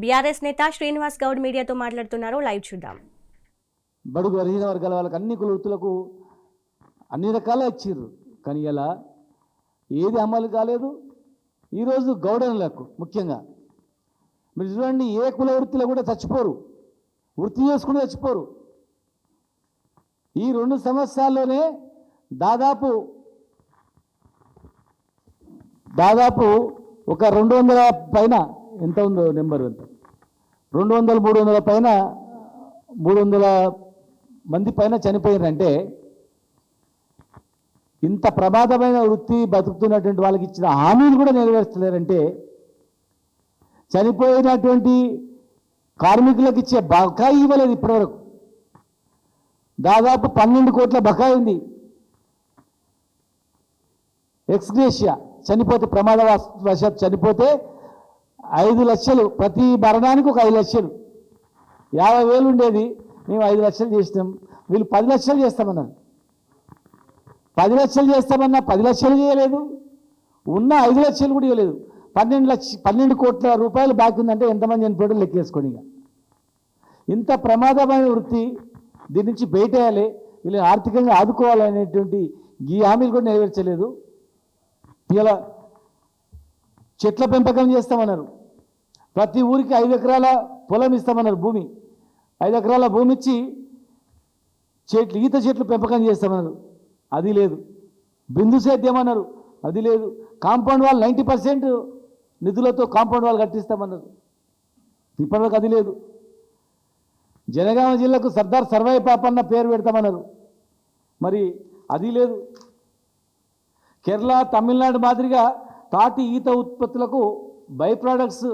BRS నేత శ్రీనివాస్ గౌడ్ మీడియాతో మాట్లాడుతున్నారు లైవ్ చూద్దాం. బడుగు బలహీన వర్గాల వాళ్ళకి అన్ని కుల వృత్తులకు అన్ని రకాల ఇచ్చిర్రు. కానీ ఇలా ఏది అమలు కాలేదు. ఈరోజు గౌడనులకు ముఖ్యంగా. మీరు చూడండి ఏ కుల వృత్తిలో కూడా చచ్చిపోరు. వృత్తి చేసుకుని చచ్చిపోరు. ఈ రెండు సంవత్సరాల్లోనే దాదాపు దాదాపు ఒక రెండు వందల పైన ఎంత ఉందో నెంబర్ ఎంత రెండు వందల మూడు వందల పైన మూడు వందల మంది పైన చనిపోయారంటే ఇంత ప్రమాదమైన వృత్తి బతుకుతున్నటువంటి వాళ్ళకి ఇచ్చిన హామీలు కూడా నెరవేర్చలేరంటే చనిపోయినటువంటి కార్మికులకు ఇచ్చే బకాయి ఇవ్వలేదు ఇప్పటివరకు. దాదాపు పన్నెండు కోట్ల బకాయి ఉంది. ఎక్స్గ్రేషియా చనిపోతే ప్రమాదవశాత్ చనిపోతే ఐదు లక్షలు ప్రతి మరణానికి ఒక ఐదు లక్షలు. యాభై వేలు ఉండేది మేము ఐదు లక్షలు చేసినాం. వీళ్ళు పది లక్షలు చేస్తామన్నారు. పది లక్షలు చేస్తామన్నా పది లక్షలు చేయలేదు. ఉన్న ఐదు లక్షలు కూడా ఇవ్వలేదు. పన్నెండు లక్ష పన్నెండు కోట్ల రూపాయలు బాకీ ఉందంటే ఎంతమంది చనిపోయాడో లెక్కేసుకోండి ఇక. ఇంత ప్రమాదమైన వృత్తి దీని నుంచి బయటేయాలి. వీళ్ళని ఆర్థికంగా ఆదుకోవాలనేటువంటి ఈ హామీలు కూడా నెరవేర్చలేదు. ఇలా చెట్ల పెంపకం చేస్తామన్నారు. ప్రతి ఊరికి ఐదు ఎకరాల పొలం ఇస్తామన్నారు భూమి. ఐదు ఎకరాల భూమి ఇచ్చి చెట్లు ఈత చెట్లు పెంపకం చేస్తామన్నారు. అది లేదు. బిందు సేద్యం అన్నారు. అది లేదు. కాంపౌండ్ వాల్ నైంటీ పర్సెంట్ నిధులతో కాంపౌండ్ వాల్ కట్టిస్తామన్నారు. ఇప్పటివరకు అది లేదు. జనగామ జిల్లాకు సర్దార్ సర్వాయి పాపన్న పేరు పెడతామన్నారు. మరి అది లేదు. కేరళ తమిళనాడు మాదిరిగా తాటి ఈత ఉత్పత్తులకు బై ప్రోడక్ట్స్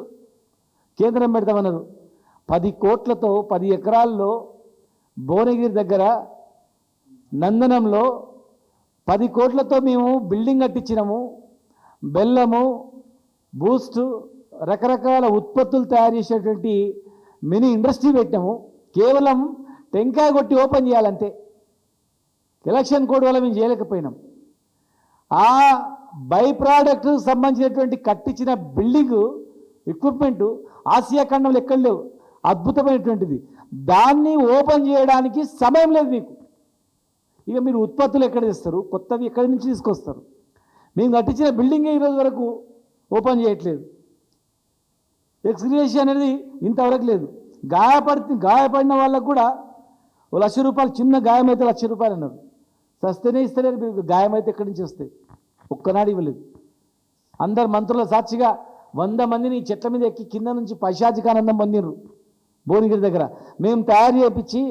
కేంద్రం పెడతామన్నారు. పది కోట్లతో పది ఎకరాల్లో భువనగిరి దగ్గర నందనంలో పది కోట్లతో మేము బిల్డింగ్ కట్టించినాము. బెల్లము బూస్ట్ రకరకాల ఉత్పత్తులు తయారు చేసేటువంటి మినీ ఇండస్ట్రీ పెట్టాము. కేవలం టెంకాయ కొట్టి ఓపెన్ చేయాలంతే. ఎలక్షన్ కోడ్ వల్ల మేము చేయలేకపోయినాం. ఆ బై ప్రోడక్ట్ సంబంధించినటువంటి కట్టించిన బిల్డింగ్ ఎక్విప్మెంట్ ఆసియా ఖండంలో ఎక్కడ లేవు. అద్భుతమైనటువంటిది. దాన్ని ఓపెన్ చేయడానికి సమయం లేదు మీకు. ఇక మీరు ఉత్పత్తులు ఎక్కడ తెస్తారు? కొత్తవి ఎక్కడి నుంచి తీసుకొస్తారు? మేము కట్టించిన బిల్డింగే ఈరోజు వరకు ఓపెన్ చేయట్లేదు. ఎక్స్గ్రేషన్ అనేది ఇంతవరకు లేదు. గాయపడి గాయపడిన వాళ్ళకు కూడా ఓ లక్ష రూపాయలు చిన్న గాయం అయితే లక్ష రూపాయలు అన్నారు. సస్తేనే ఇస్తలేరు మీరు. గాయం అయితే ఎక్కడి నుంచి వస్తాయి? ఒక్కనాడు ఇవ్వలేదు. అందరు మంత్రుల సాక్షిగా వంద మందిని చెట్ల మీద ఎక్కి కింద నుంచి పైశాచికానందం పొందినరు భువనగిరి దగ్గర. మేము తయారు చేయించి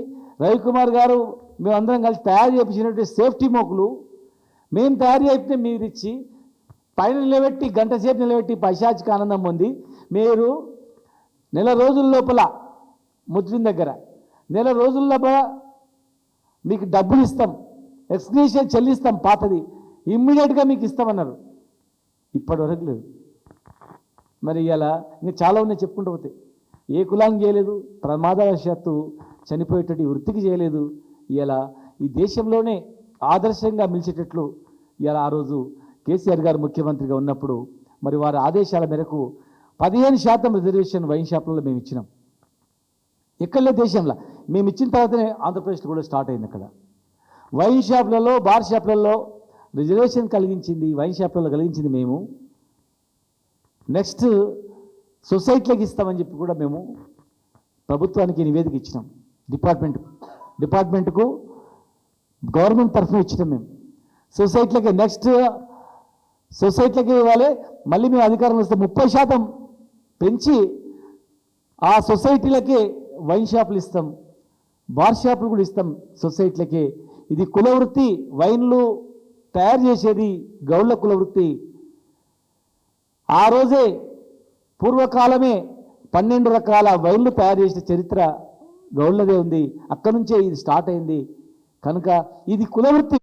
రవికుమార్ గారు మేమందరం కలిసి తయారు చేయించినటువంటి సేఫ్టీ మోకులు మేము తయారు చేస్తే మీరు ఇచ్చి పైన నిలబెట్టి గంట సేపు నిలబెట్టి పైశాచిక ఆనందం పొంది మీరు నెల రోజుల లోపల ముద్రిన్ దగ్గర నెల రోజుల లోపల మీకు డబ్బులు ఇస్తాం ఎక్స్గ్రేషన్ చెల్లిస్తాం పాతది ఇమ్మీడియట్గా మీకు ఇస్తామన్నారు. ఇప్పటివరకు లేదు. మరి ఇలా ఇంకా చాలా ఉన్నాయి చెప్పుకుంటూ పోతే. ఏ కులానికి చేయలేదు ప్రమాదవశాత్తు చనిపోయేటువంటి వృత్తికి చేయలేదు. ఇలా ఈ దేశంలోనే ఆదర్శంగా నిలిచేటట్లు ఇలా ఆ రోజు కేసీఆర్ గారు ముఖ్యమంత్రిగా ఉన్నప్పుడు మరి వారి ఆదేశాల మేరకు పదిహేను శాతం రిజర్వేషన్ వైన్ షాపులలో మేము ఇచ్చినాం. ఎక్కడలే దేశంలో మేము ఇచ్చిన తర్వాతనే ఆంధ్రప్రదేశ్లో కూడా స్టార్ట్ అయింది అక్కడ. వైన్ షాపులలో బార్ షాపులలో రిజర్వేషన్ కలిగించింది వైన్ షాపులలో కలిగించింది మేము. నెక్స్ట్ సొసైటీలకు ఇస్తామని చెప్పి కూడా మేము ప్రభుత్వానికి నివేదిక ఇచ్చినాం. డిపార్ట్మెంట్ డిపార్ట్మెంట్కు గవర్నమెంట్ తరఫున ఇచ్చినాం మేము. సొసైటీలకి నెక్స్ట్ సొసైటీలకి ఇవ్వాలి. మళ్ళీ మేము అధికారం వస్తే ముప్పై శాతం పెంచి ఆ సొసైటీలకి వైన్ షాపులు ఇస్తాం. బార్ షాపులు కూడా ఇస్తాం సొసైటీలకి. ఇది కుల వృత్తి వైన్లు తయారు చేసేది గౌళ్ళ కుల వృత్తి. ఆ రోజే పూర్వకాలమే పన్నెండు రకాల వైర్లు తయారు చేసిన చరిత్ర గౌళ్ళదే ఉంది. అక్కడి నుంచే ఇది స్టార్ట్ అయింది. కనుక ఇది కులవృత్తి